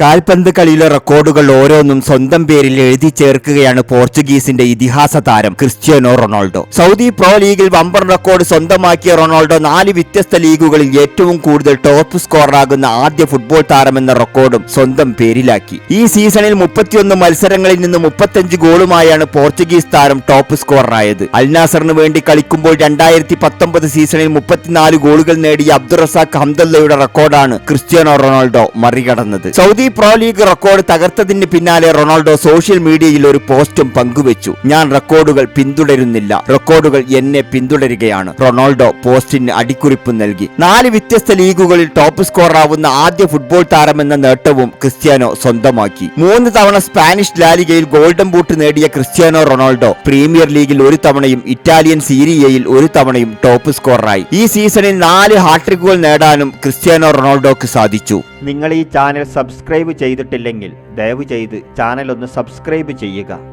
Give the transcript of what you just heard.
കാൽപന്ത് കളിയിലെ റെക്കോർഡുകൾ ഓരോന്നും സ്വന്തം പേരിൽ എഴുതി ചേർക്കുകയാണ് പോർച്ചുഗീസിന്റെ ഇതിഹാസ താരം ക്രിസ്ത്യാനോ റൊണാൾഡോ. സൗദി പ്രോ ലീഗിൽ വമ്പൻ റെക്കോർഡ് സ്വന്തമാക്കിയ റൊണാൾഡോ നാല് വ്യത്യസ്ത ലീഗുകളിൽ ഏറ്റവും കൂടുതൽ ടോപ്പ് സ്കോറാകുന്ന ആദ്യ ഫുട്ബോൾ താരമെന്ന റെക്കോർഡും സ്വന്തം പേരിലാക്കി. ഈ സീസണിൽ മുപ്പത്തിയൊന്ന് മത്സരങ്ങളിൽ നിന്ന് മുപ്പത്തഞ്ച് ഗോളുമായാണ് പോർച്ചുഗീസ് താരം ടോപ്പ് സ്കോററായത്. അൽനാസറിന് വേണ്ടി കളിക്കുമ്പോൾ രണ്ടായിരത്തി പത്തൊമ്പത് സീസണിൽ മുപ്പത്തിനാല് ഗോളുകൾ നേടിയ അബ്ദുറസാഖ് ഹംദല്ലയുടെ റെക്കോർഡാണ് ക്രിസ്ത്യാനോ റൊണാൾഡോ മറികടന്നത്. സൗദി പ്രോ ലീഗ് റെക്കോർഡ് തകർത്തതിന് പിന്നാലെ റൊണാൾഡോ സോഷ്യൽ മീഡിയയിൽ ഒരു പോസ്റ്റും പങ്കുവച്ചു. ഞാൻ റെക്കോർഡുകൾ പിന്തുടരുന്നില്ല. റെക്കോർഡുകൾ എന്നെ പിന്തുടരുകയാണ്. റൊണാൾഡോ പോസ്റ്റിന് അടിക്കുറിപ്പ് നൽകി. നാല് വ്യത്യസ്ത ലീഗുകളിൽ ടോപ്പ് സ്കോറാവുന്ന ആദ്യ ഫുട്ബോൾ താരമെന്ന നേട്ടവും ക്രിസ്ത്യാനോ സ്വന്തമാക്കി. മൂന്ന് തവണ സ്പാനിഷ് ലാലികയിൽ ഗോൾഡൻ ബൂട്ട് നേടിയ ക്രിസ്ത്യാനോ റൊണാൾഡോ പ്രീമിയർ ലീഗിൽ ഒരു തവണയും ഇറ്റാലിയൻ സീരിയയിൽ ഒരു തവണയും ടോപ്പ് സ്കോററായി. ഈ സീസണിൽ നാല് ഹാട്രിക്കുകൾ നേടാനും ക്രിസ്ത്യാനോ റൊണാൾഡോക്ക് സാധിച്ചു. നിങ്ങൾ ഈ ചാനൽ സബ്സ്ക്രൈബ് ചെയ്തിട്ടില്ലെങ്കിൽ ദയവ് ചെയ്ത് ചാനൽ ഒന്ന് സബ്സ്ക്രൈബ് ചെയ്യുക.